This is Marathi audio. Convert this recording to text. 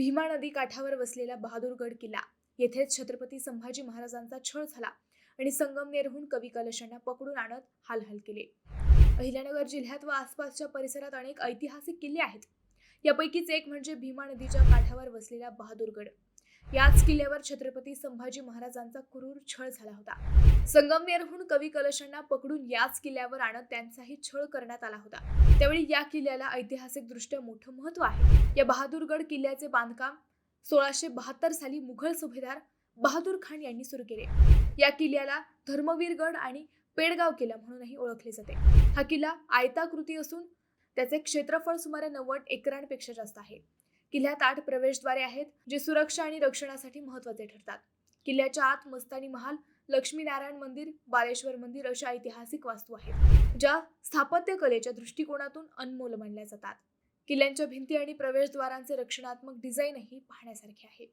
भीमा नदी काठावर वसलेला बहादूरगड किल्ला. येथेच छत्रपती संभाजी महाराजांचा छळ झाला आणि संगमनेरहून कवी कलशांना पकडून आणत हालहाल केले. अहिल्यानगर जिल्ह्यात व आसपासच्या परिसरात अनेक ऐतिहासिक किल्ले आहेत. यापैकीच एक म्हणजे भीमा नदीच्या काठावर वसलेला बहादूरगड. याच किल्ल्यावर छत्रपती संभाजी महाराजांचा क्रूर छळ झाला होता. संगमनेरहून कवी कलशांना पकडून याच किल्ल्यावर आणत त्यांचाही छळ करण्यात आला होता. त्यावेळी या किल्ल्याला ऐतिहासिकदृष्ट्या मोठं महत्त्व आहे. या बहादूरगड किल्ल्याचे बांधकाम सोळाशे बहात्तर साली मुघल सुभेदार बहादूर खान यांनी सुरू केले. या किल्ल्याला धर्मवीरगड आणि पेडगाव किल्ला म्हणूनही ओळखले जाते. हा किल्ला आयताकृती असून त्याचे क्षेत्रफळ सुमारे नव्वद एकरांपेक्षा जास्त आहे. किल्ल्यात आठ प्रवेशद्वारे आहेत जे सुरक्षा आणि रक्षणासाठी महत्त्वाचे ठरतात. किल्ल्याच्या आत मस्तानी महाल लक्ष्मीनारायण मंदिर बालेश्वर मंदिर अशा ऐतिहासिक वास्तू आहेत ज्या स्थापत्य कलेच्या दृष्टिकोनातून अनमोल मानल्या जातात. किल्ल्यांच्या भिंती आणि प्रवेशद्वारांचे रक्षणात्मक डिझाईनही पाहण्यासारखे आहे.